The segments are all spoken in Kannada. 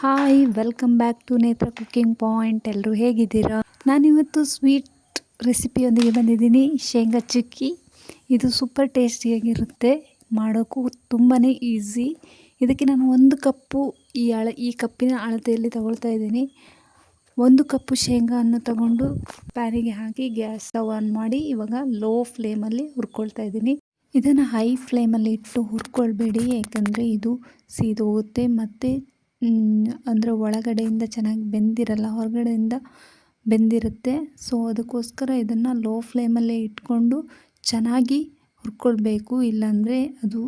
Hi welcome back to Netra cooking point ಎಲ್ಲರೂ ಹೇಗಿದ್ದೀರಾ? ನಾನಿವತ್ತು ಸ್ವೀಟ್ ರೆಸಿಪಿಯೊಂದಿಗೆ ಬಂದಿದ್ದೀನಿ, ಶೇಂಗಾ ಚಿಕ್ಕಿ. ಇದು ಸೂಪರ್ ಟೇಸ್ಟಿಯಾಗಿರುತ್ತೆ ಮಾಡೋಕ್ಕೂ ತುಂಬಾ ಈಸಿ ಇದಕ್ಕೆ ನಾನು ಒಂದು ಕಪ್ಪು ಈ ಅಳ, ಈ ಕಪ್ಪಿನ ಅಳತೆಯಲ್ಲಿ ತಗೊಳ್ತಾ ಇದ್ದೀನಿ. ಒಂದು ಕಪ್ಪು ಶೇಂಗಾವನ್ನು ತಗೊಂಡು ಪ್ಯಾನಿಗೆ ಹಾಕಿ ಗ್ಯಾಸ್ ಆನ್ ಮಾಡಿ ಇವಾಗ ಲೋ ಫ್ಲೇಮಲ್ಲಿ ಹುರ್ಕೊಳ್ತಾ ಇದ್ದೀನಿ. ಇದನ್ನು ಹೈ ಫ್ಲೇಮಲ್ಲಿ ಇಟ್ಟು ಹುರ್ಕೊಳ್ಬೇಡಿ, ಯಾಕಂದರೆ ಇದು ಸೀದೋಗುತ್ತೆ ಮತ್ತು ಅಂದರೆ ಒಳಗಡೆಯಿಂದ ಚೆನ್ನಾಗಿ ಬೆಂದಿರಲ್ಲ, ಹೊರಗಡೆಯಿಂದ ಬೆಂದಿರುತ್ತೆ. ಸೊ ಅದಕ್ಕೋಸ್ಕರ ಇದನ್ನು ಲೋ ಫ್ಲೇಮಲ್ಲೇ ಇಟ್ಕೊಂಡು ಚೆನ್ನಾಗಿ ಹುರ್ಕೊಳ್ಬೇಕು. ಇಲ್ಲಾಂದರೆ ಅದು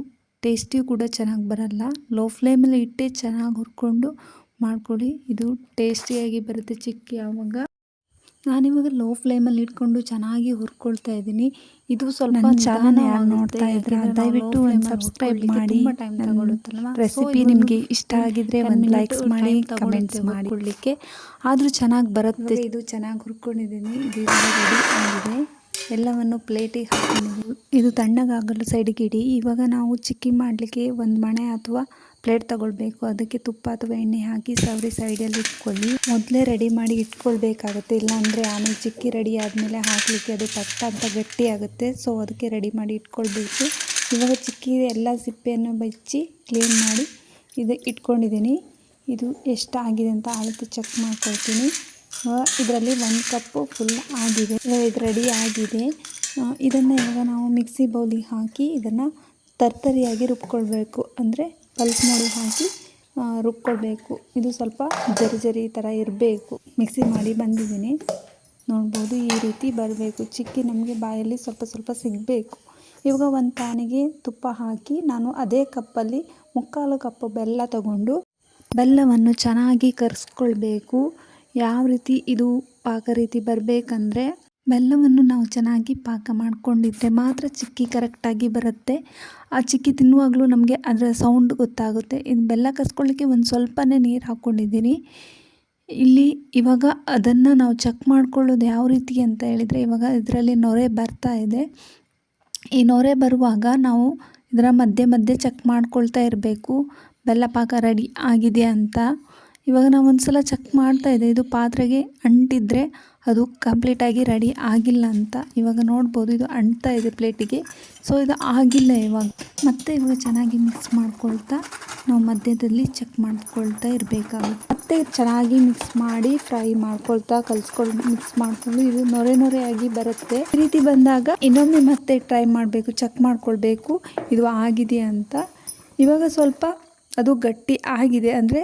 ಟೇಸ್ಟಿ ಕೂಡ ಚೆನ್ನಾಗಿ ಬರಲ್ಲ. ಲೋ ಫ್ಲೇಮಲ್ಲಿ ಇಟ್ಟೇ ಚೆನ್ನಾಗಿ ಹುರ್ಕೊಂಡು ಮಾಡ್ಕೊಳ್ಳಿ. ಇದು ಟೇಸ್ಟಿಯಾಗಿ ಬರುತ್ತೆ ಚಿಕ್ಕಿ ಆವಾಗ ನಾನಿವಾಗ ಲೋ ಫ್ಲೇಮಲ್ಲಿ ಇಟ್ಕೊಂಡು ಚೆನ್ನಾಗಿ ಹುರ್ಕೊಳ್ತಾ ಇದ್ದೀನಿ. ಇದು ಸ್ವಲ್ಪ ಚಾನಲ್ ಯಾರು ನೋಡ್ತಾ ಇದ್ರೆ ದಯವಿಟ್ಟು ಒಂದು ಸಬ್ಸ್ಕ್ರೈಬ್ ಮಾಡಿ. ರೆಸಿಪಿ ನಿಮಗೆ ಇಷ್ಟ ಆಗಿದ್ರೆ ಒಂದು ಲೈಕ್ಸ್ ಮಾಡಿ ಕಮೆಂಟ್ಸ್ ಮಾಡಿಕೊಳ್ಳಿಕ್ಕೆ ಆದರೂ ಚೆನ್ನಾಗಿ ಬರುತ್ತೆ. ಇದು ಚೆನ್ನಾಗಿ ಹುರ್ಕೊಂಡಿದ್ದೀನಿ. ಇದು ರೆಡಿ ಆಗಿದೆ. ಎಲ್ಲವನ್ನು ಪ್ಲೇಟಿಗೆ ಹಾಕೊಂಡಿದ್ದೀವಿ ಇದು ತಣ್ಣಗಾಗಲು ಸೈಡಿಗೆ ಇಡಿ. ಇವಾಗ ನಾವು ಚಿಕ್ಕಿ ಮಾಡಲಿಕ್ಕೆ ಒಂದು ಮಣೆ ಅಥವಾ ಪ್ಲೇಟ್ ತಗೊಳ್ಬೇಕು. ಅದಕ್ಕೆ ತುಪ್ಪ ಅಥವಾ ಎಣ್ಣೆ ಹಾಕಿ ಸವರಿ ಸೈಡಲ್ಲಿ ಇಟ್ಕೊಳ್ಳಿ. ಮೊದಲೇ ರೆಡಿ ಮಾಡಿ ಇಟ್ಕೊಳ್ಬೇಕಾಗುತ್ತೆ. ಇಲ್ಲಾಂದರೆ ಆಮೇಲೆ ಚಿಕ್ಕಿ ರೆಡಿ ಆದಮೇಲೆ ಹಾಕಲಿಕ್ಕೆ ಅದು ಪಟ್ಟ ಅಂತ ಗಟ್ಟಿ ಆಗುತ್ತೆ. ಸೊ ಅದಕ್ಕೆ ರೆಡಿ ಮಾಡಿ ಇಟ್ಕೊಳ್ಬೇಕು. ಇವಾಗ ಚಿಕ್ಕಿ ಎಲ್ಲ ಸಿಪ್ಪೆಯನ್ನು ಬಚ್ಚಿ ಕ್ಲೀನ್ ಮಾಡಿ ಇದು ಇಟ್ಕೊಂಡಿದ್ದೀನಿ. ಇದು ಎಷ್ಟು ಆಗಿದೆ ಅಂತ ಅಳತೆ ಚೆಕ್ ಮಾಡ್ಕೊಳ್ತೀನಿ. ಇದರಲ್ಲಿ ಒಂದು ಕಪ್ಪು ಫುಲ್ ಆಗಿದೆ. ಇದು ರೆಡಿ ಆಗಿದೆ. ಇದನ್ನು ಇವಾಗ ನಾವು ಮಿಕ್ಸಿ ಬೌಲಿಗೆ ಹಾಕಿ ಇದನ್ನು ತರ್ತರಿಯಾಗಿ ರುಬ್ಕೊಳ್ಬೇಕು. ಅಂದರೆ ಪಲ್ಸ್ ಮಾಡಿ ಹಾಕಿ ರುಬ್ಕೊಳ್ಬೇಕು. ಇದು ಸ್ವಲ್ಪ ಜರಿ ಜರಿ ಥರ ಇರಬೇಕು. ಮಿಕ್ಸಿ ಮಾಡಿ ಬಂದಿದ್ದೀನಿ. ನೋಡ್ಬೋದು ಈ ರೀತಿ ಬರಬೇಕು. ಚಿಕ್ಕಿ ನಮಗೆ ಬಾಯಲ್ಲಿ ಸ್ವಲ್ಪ ಸ್ವಲ್ಪ ಸಿಗಬೇಕು. ಇವಾಗ ಒಂದು ಪ್ಯಾನಿಗೆ ತುಪ್ಪ ಹಾಕಿ ನಾನು ಅದೇ ಕಪ್ಪಲ್ಲಿ ಮುಕ್ಕಾಲು ಕಪ್ಪು ಬೆಲ್ಲ ತಗೊಂಡು ಬೆಲ್ಲವನ್ನು ಚೆನ್ನಾಗಿ ಕರೆಸ್ಕೊಳ್ಬೇಕು. ಯಾವ ರೀತಿ ಇದು ಪಾಕ ರೀತಿ ಬರಬೇಕಂದ್ರೆ ಬೆಲ್ಲವನ್ನು ನಾವು ಚೆನ್ನಾಗಿ ಪಾಕ ಮಾಡಿಕೊಂಡಿದ್ರೆ ಮಾತ್ರ ಚಿಕ್ಕಿ ಕರೆಕ್ಟಾಗಿ ಬರುತ್ತೆ. ಆ ಚಿಕ್ಕಿ ತಿನ್ನುವಾಗಲೂ ನಮಗೆ ಅದರ ಸೌಂಡ್ ಗೊತ್ತಾಗುತ್ತೆ. ಇದು ಬೆಲ್ಲ ಕಸ್ಕೊಳ್ಳಿಕ್ಕೆ ಒಂದು ಸ್ವಲ್ಪನೇ ನೀರು ಹಾಕ್ಕೊಂಡಿದ್ದೀನಿ ಇಲ್ಲಿ ಇವಾಗ ಅದನ್ನು ನಾವು ಚೆಕ್ ಮಾಡ್ಕೊಳ್ಳೋದು ಯಾವ ರೀತಿ ಅಂತ ಹೇಳಿದರೆ ಇವಾಗ ಇದರಲ್ಲಿ ನೊರೆ ಬರ್ತಾ ಇದೆ. ಈ ನೊರೆ ಬರುವಾಗ ನಾವು ಇದರ ಮಧ್ಯೆ ಮಧ್ಯೆ ಚೆಕ್ ಮಾಡ್ಕೊಳ್ತಾ ಇರಬೇಕು. ಬೆಲ್ಲ ಪಾಕ ರೆಡಿ ಆಗಿದೆ ಅಂತ. ಇವಾಗ ನಾವು ಒಂದು ಸಲ ಚೆಕ್ ಮಾಡ್ತಾ ಇದೆ. ಇದು ಪಾತ್ರೆಗೆ ಅಂಟಿದ್ರೆ ಅದು ಕಂಪ್ಲೀಟಾಗಿ ರೆಡಿ ಆಗಿಲ್ಲ ಅಂತ ಇವಾಗ ನೋಡ್ಬೋದು. ಇದು ಅಂಟ್ತಾ ಇದೆ ಪ್ಲೇಟಿಗೆ ಸೊ ಇದು ಆಗಿಲ್ಲ ಇವಾಗ. ಮತ್ತೆ ಇವಾಗ ಚೆನ್ನಾಗಿ ಮಿಕ್ಸ್ ಮಾಡ್ಕೊಳ್ತಾ ನಾವು ಮಧ್ಯದಲ್ಲಿ ಚೆಕ್ ಮಾಡ್ಕೊಳ್ತಾ ಇರಬೇಕಾಗುತ್ತೆ. ಮತ್ತೆ ಚೆನ್ನಾಗಿ ಮಿಕ್ಸ್ ಮಾಡಿ ಫ್ರೈ ಮಾಡ್ಕೊಳ್ತಾ ಕಲ್ಸ್ಕೊಂಡು ಮಿಕ್ಸ್ ಮಾಡ್ಕೊಂಡು ಇದು ನೊರೆ ನೊರೆಯಾಗಿ ಬರುತ್ತೆ. ಈ ರೀತಿ ಬಂದಾಗ ಇನ್ನೊಮ್ಮೆ ಮತ್ತೆ ಟ್ರೈ ಮಾಡಬೇಕು ಚೆಕ್ ಮಾಡ್ಕೊಳ್ಬೇಕು. ಇದು ಆಗಿದೆ ಅಂತ. ಇವಾಗ ಸ್ವಲ್ಪ ಅದು ಗಟ್ಟಿ ಆಗಿದೆ ಅಂದರೆ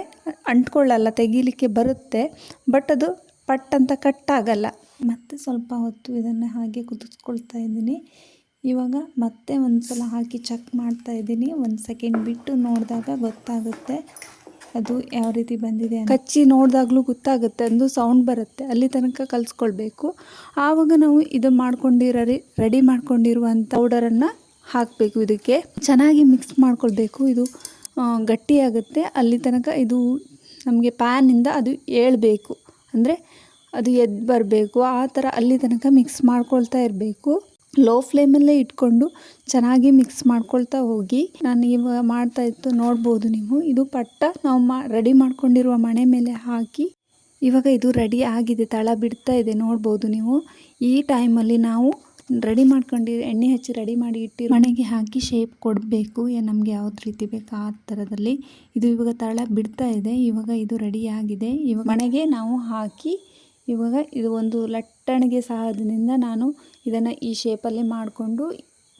ಅಂಟ್ಕೊಳ್ಳಲ್ಲ, ತೆಗೀಲಿಕ್ಕೆ ಬರುತ್ತೆ ಬಟ್ ಅದು ಪಟ್ ಅಂತ ಕಟ್ಟಾಗಲ್ಲ ಮತ್ತೆ ಸ್ವಲ್ಪ ಹೊತ್ತು ಇದನ್ನು ಹಾಗೆ ಕುದಿಸ್ಕೊಳ್ತಾ ಇದ್ದೀನಿ. ಇವಾಗ ಮತ್ತೆ ಒಂದು ಸಲ ಹಾಕಿ ಚೆಕ್ ಮಾಡ್ತಾ ಇದ್ದೀನಿ. ಒಂದು ಸೆಕೆಂಡ್ ಬಿಟ್ಟು ನೋಡಿದಾಗ ಗೊತ್ತಾಗುತ್ತೆ ಅದು ಯಾವ ರೀತಿ ಬಂದಿದೆ ಕಚ್ಚಿ ನೋಡಿದಾಗಲೂ ಗೊತ್ತಾಗುತ್ತೆ ಅಂದು ಸೌಂಡ್ ಬರುತ್ತೆ, ಅಲ್ಲಿ ತನಕ ಕಲಿಸ್ಕೊಳ್ಬೇಕು. ಆವಾಗ ನಾವು ಇದು ಮಾಡ್ಕೊಂಡಿರೋ ರೆಡಿ ಮಾಡ್ಕೊಂಡಿರುವಂಥ ಪೌಡರನ್ನು ಹಾಕಬೇಕು ಇದಕ್ಕೆ. ಚೆನ್ನಾಗಿ ಮಿಕ್ಸ್ ಮಾಡ್ಕೊಳ್ಬೇಕು. ಇದು ಗಟ್ಟಿಯಾಗುತ್ತೆ. ಅಲ್ಲಿ ತನಕ ಇದು ನಮಗೆ ಪ್ಯಾನಿಂದ ಅದು ಏಳಬೇಕು. ಅಂದರೆ ಅದು ಎದ್ದು ಬರಬೇಕು. ಆ ಥರ ಅಲ್ಲಿ ತನಕ ಮಿಕ್ಸ್ ಮಾಡ್ಕೊಳ್ತಾ ಇರಬೇಕು. ಲೋ ಫ್ಲೇಮಲ್ಲೇ ಇಟ್ಕೊಂಡು ಚೆನ್ನಾಗಿ ಮಿಕ್ಸ್ ಮಾಡ್ಕೊಳ್ತಾ ಹೋಗಿ. ನಾನು ಇವಾಗ ಮಾಡ್ತಾ ಇತ್ತು, ನೋಡ್ಬೋದು ನೀವು. ಇದು ಪಟ್ಟ ನಾವು ಮಾ ರೆಡಿ ಮಾಡ್ಕೊಂಡಿರುವ ಮಣೆ ಮೇಲೆ ಹಾಕಿ. ಇವಾಗ ಇದು ರೆಡಿ ಆಗಿದೆ, ತಳ ಬಿಡ್ತಾ ಇದೆ, ನೋಡ್ಬೋದು ನೀವು. ಈ ಟೈಮಲ್ಲಿ ನಾವು ರೆಡಿ ಮಾಡ್ಕೊಂಡು ಎಣ್ಣೆ ಹಚ್ಚಿ ರೆಡಿ ಮಾಡಿ ಇಟ್ಟು ಮಣೆಗೆ ಹಾಕಿ ಶೇಪ್ ಕೊಡಬೇಕು. ನಮಗೆ ಯಾವ್ದು ರೀತಿ ಬೇಕು ಆ ಥರದಲ್ಲಿ ಇದು ಇವಾಗ ತಳ ಬಿಡ್ತಾ ಇದೆ. ಇವಾಗ ಇದು ರೆಡಿ ಆಗಿದೆ. ಇವಾಗ ಮಣೆಗೆ ನಾವು ಹಾಕಿ ಇವಾಗ ಇದು ಒಂದು ಲಟ್ಟಣಿಗೆ ಸಹಾಯದಿಂದ ನಾನು ಇದನ್ನು ಈ ಶೇಪಲ್ಲಿ ಮಾಡಿಕೊಂಡು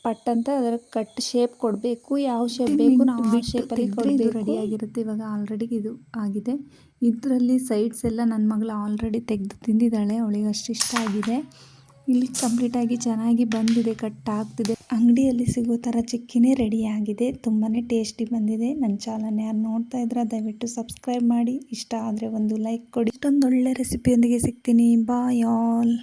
ಪಟ್ಟಂತ ಅದರ ಕಟ್ ಶೇಪ್ ಕೊಡಬೇಕು. ಯಾವ ಶೇಪ್ ಬೇಕು ನಾವು ಆ ಶೇಪಲ್ಲಿ ಕೊಡಬೇಕು. ರೆಡಿಯಾಗಿರುತ್ತೆ ಇವಾಗ ಆಲ್ರೆಡಿ ಇದು ಆಗಿದೆ. ಇದರಲ್ಲಿ ಸೈಡ್ಸ್ ಎಲ್ಲ ನನ್ನ ಮಗಳು ಆಲ್ರೆಡಿ ತೆಗೆದು ತಿಂದಿದ್ದಾಳೆ. ಅವಳಿಗೆ ಅಷ್ಟು ಇಷ್ಟ ಆಗಿದೆ. ಇಲ್ಲಿ ಕಂಪ್ಲೀಟ್ ಆಗಿ ಚೆನ್ನಾಗಿ ಬಂದಿದೆ ಕಟ್ ಆಗ್ತಿದೆ. ಅಂಗಡಿಯಲ್ಲಿ ಸಿಗೋ ತರ ಚಿಕ್ಕಿನೇ ರೆಡಿ ಆಗಿದೆ. ತುಂಬಾನೇ ಟೇಸ್ಟಿ ಬಂದಿದೆ. ನನ್ನ ಚಾನಲ್ ಯಾರು ನೋಡ್ತಾ ಇದ್ರ, ದಯವಿಟ್ಟು ಸಬ್ಸ್ಕ್ರೈಬ್ ಮಾಡಿ. ಇಷ್ಟ ಆದ್ರೆ ಒಂದು ಲೈಕ್ ಕೊಡಿ. ಇಷ್ಟೊಂದು ಒಳ್ಳೆ ರೆಸಿಪಿಯೊಂದಿಗೆ ಸಿಗ್ತೀನಿ. ಬಾಯ್ ಆಲ್